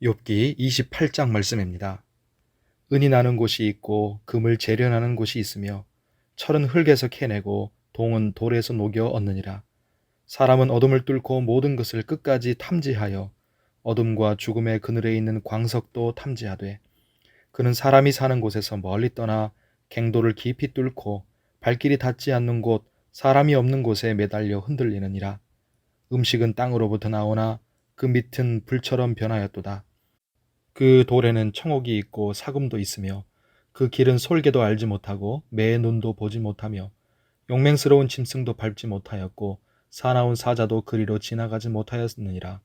욥기 28장 말씀입니다. 은이 나는 곳이 있고 금을 재련하는 곳이 있으며 철은 흙에서 캐내고 동은 돌에서 녹여 얻느니라. 사람은 어둠을 뚫고 모든 것을 끝까지 탐지하여 어둠과 죽음의 그늘에 있는 광석도 탐지하되 그는 사람이 사는 곳에서 멀리 떠나 갱도를 깊이 뚫고 발길이 닿지 않는 곳 사람이 없는 곳에 매달려 흔들리느니라. 음식은 땅으로부터 나오나 그 밑은 불처럼 변하였도다. 그 돌에는 청옥이 있고 사금도 있으며 그 길은 솔개도 알지 못하고 매의 눈도 보지 못하며 용맹스러운 짐승도 밟지 못하였고 사나운 사자도 그리로 지나가지 못하였느니라.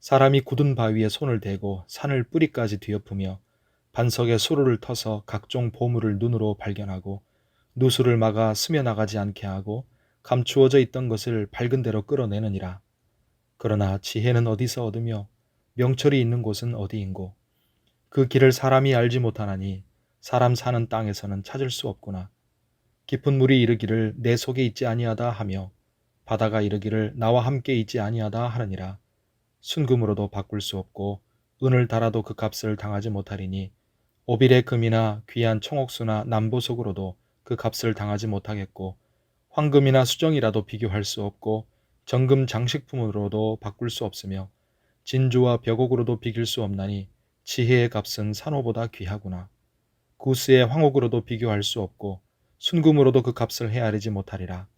사람이 굳은 바위에 손을 대고 산을 뿌리까지 뒤엎으며 반석에 수로를 터서 각종 보물을 눈으로 발견하고 누수를 막아 스며나가지 않게 하고 감추어져 있던 것을 밝은 대로 끌어내느니라. 그러나 지혜는 어디서 얻으며 명철이 있는 곳은 어디인고 그 길을 사람이 알지 못하나니 사람 사는 땅에서는 찾을 수 없구나. 깊은 물이 이르기를 내 속에 있지 아니하다 하며 바다가 이르기를 나와 함께 있지 아니하다 하느니라. 순금으로도 바꿀 수 없고 은을 달아도 그 값을 당하지 못하리니 오빌의 금이나 귀한 청옥수나 남보석으로도 그 값을 당하지 못하겠고 황금이나 수정이라도 비교할 수 없고 정금 장식품으로도 바꿀 수 없으며 진주와 벽옥으로도 비길 수 없나니 지혜의 값은 산호보다 귀하구나. 구스의 황옥으로도 비교할 수 없고 순금으로도 그 값을 헤아리지 못하리라.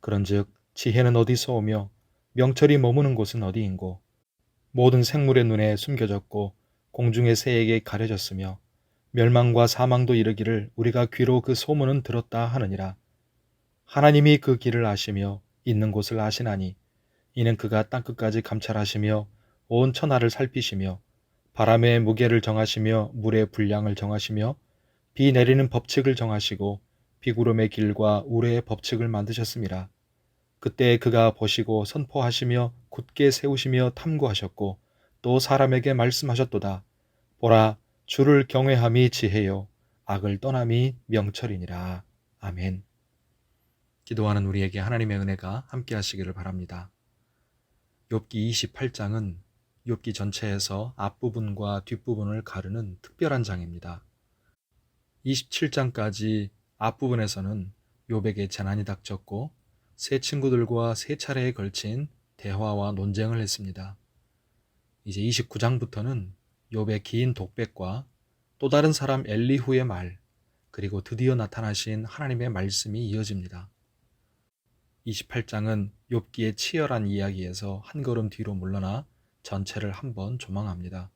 그런즉 지혜는 어디서 오며 명철이 머무는 곳은 어디인고 모든 생물의 눈에 숨겨졌고 공중의 새에게 가려졌으며 멸망과 사망도 이르기를 우리가 귀로 그 소문은 들었다 하느니라. 하나님이 그 길을 아시며 있는 곳을 아시나니 이는 그가 땅끝까지 감찰하시며 온 천하를 살피시며 바람의 무게를 정하시며 물의 분량을 정하시며 비 내리는 법칙을 정하시고 비구름의 길과 우레의 법칙을 만드셨습니다. 그때 그가 보시고 선포하시며 굳게 세우시며 탐구하셨고 또 사람에게 말씀하셨도다. 보라 주를 경외함이 지혜요 악을 떠남이 명철이니라. 아멘. 기도하는 우리에게 하나님의 은혜가 함께 하시기를 바랍니다. 욥기 28장은 욥기 전체에서 앞부분과 뒷부분을 가르는 특별한 장입니다. 27장까지 앞부분에서는 욥에게 재난이 닥쳤고 세 친구들과 세 차례에 걸친 대화와 논쟁을 했습니다. 이제 29장부터는 욥의 긴 독백과 또 다른 사람 엘리후의 말, 그리고 드디어 나타나신 하나님의 말씀이 이어집니다. 28장은 욥기의 치열한 이야기에서 한 걸음 뒤로 물러나 전체를 한번 조망합니다.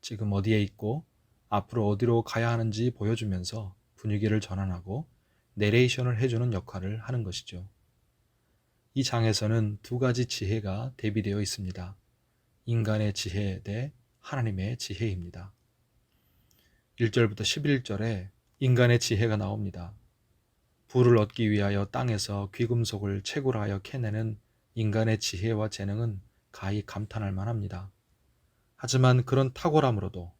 지금 어디에 있고 앞으로 어디로 가야 하는지 보여주면서 분위기를 전환하고 내레이션을 해주는 역할을 하는 것이죠. 이 장에서는 두 가지 지혜가 대비되어 있습니다. 인간의 지혜 대 하나님의 지혜입니다. 1절부터 11절에 인간의 지혜가 나옵니다. 부를 얻기 위하여 땅에서 귀금속을 채굴하여 캐내는 인간의 지혜와 재능은 가히 감탄할 만합니다. 하지만 그런 탁월함으로도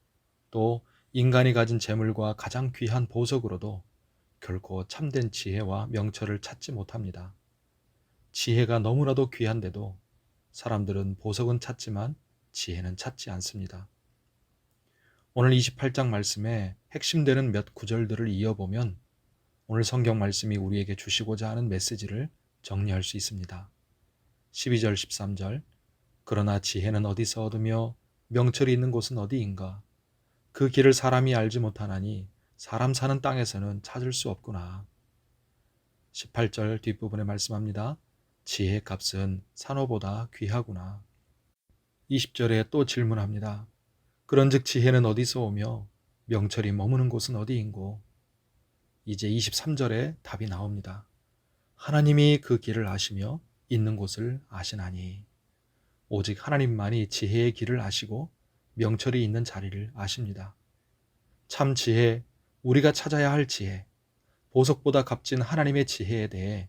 또 인간이 가진 재물과 가장 귀한 보석으로도 결코 참된 지혜와 명철을 찾지 못합니다. 지혜가 너무나도 귀한데도 사람들은 보석은 찾지만 지혜는 찾지 않습니다. 오늘 28장 말씀에 핵심되는 몇 구절들을 이어보면 오늘 성경 말씀이 우리에게 주시고자 하는 메시지를 정리할 수 있습니다. 12절, 13절. 그러나 지혜는 어디서 얻으며 명철이 있는 곳은 어디인가? 그 길을 사람이 알지 못하나니 사람 사는 땅에서는 찾을 수 없구나. 18절 뒷부분에 말씀합니다. 지혜의 값은 산호보다 귀하구나. 20절에 또 질문합니다. 그런즉 지혜는 어디서 오며 명철이 머무는 곳은 어디인고? 이제 23절에 답이 나옵니다. 하나님이 그 길을 아시며 있는 곳을 아시나니 오직 하나님만이 지혜의 길을 아시고 명철이 있는 자리를 아십니다. 참 지혜, 우리가 찾아야 할 지혜, 보석보다 값진 하나님의 지혜에 대해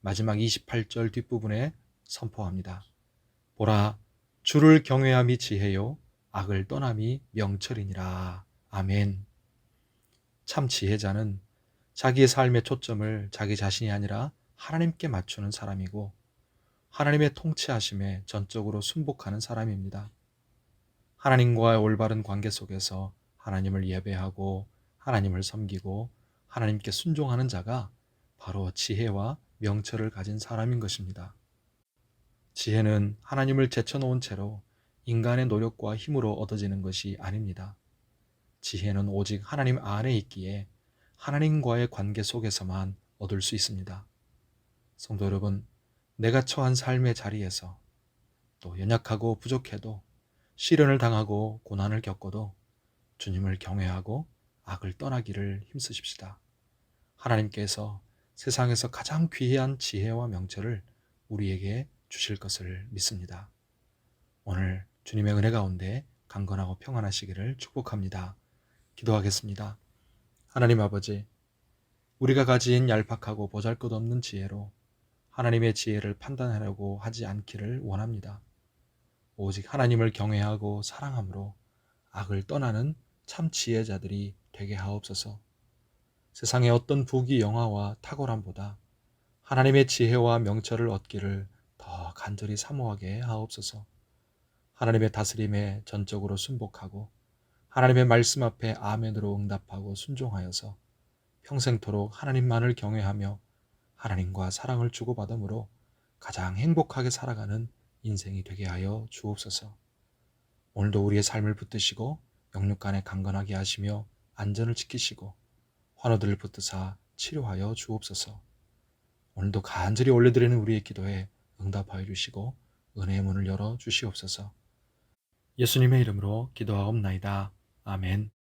마지막 28절 뒷부분에 선포합니다. 보라, 주를 경외함이 지혜요, 악을 떠남이 명철이니라. 아멘. 참 지혜자는 자기의 삶의 초점을 자기 자신이 아니라 하나님께 맞추는 사람이고 하나님의 통치하심에 전적으로 순복하는 사람입니다. 하나님과의 올바른 관계 속에서 하나님을 예배하고 하나님을 섬기고 하나님께 순종하는 자가 바로 지혜와 명철을 가진 사람인 것입니다. 지혜는 하나님을 제쳐놓은 채로 인간의 노력과 힘으로 얻어지는 것이 아닙니다. 지혜는 오직 하나님 안에 있기에 하나님과의 관계 속에서만 얻을 수 있습니다. 성도 여러분, 내가 처한 삶의 자리에서 또 연약하고 부족해도 시련을 당하고 고난을 겪어도 주님을 경외하고 악을 떠나기를 힘쓰십시다. 하나님께서 세상에서 가장 귀한 지혜와 명철을 우리에게 주실 것을 믿습니다. 오늘 주님의 은혜 가운데 강건하고 평안하시기를 축복합니다. 기도하겠습니다. 하나님 아버지, 우리가 가진 얄팍하고 보잘것없는 지혜로 하나님의 지혜를 판단하려고 하지 않기를 원합니다. 오직 하나님을 경외하고 사랑함으로 악을 떠나는 참 지혜자들이 되게 하옵소서. 세상의 어떤 부귀 영화와 탁월함보다 하나님의 지혜와 명철을 얻기를 더 간절히 사모하게 하옵소서. 하나님의 다스림에 전적으로 순복하고 하나님의 말씀 앞에 아멘으로 응답하고 순종하여서 평생토록 하나님만을 경외하며 하나님과 사랑을 주고받음으로 가장 행복하게 살아가는 인생이 되게 하여 주옵소서. 오늘도 우리의 삶을 붙드시고 영육 간에 강건하게 하시며 안전을 지키시고 환호들을 붙드사 치료하여 주옵소서. 오늘도 간절히 올려드리는 우리의 기도에 응답하여 주시고 은혜의 문을 열어 주시옵소서. 예수님의 이름으로 기도하옵나이다. 아멘.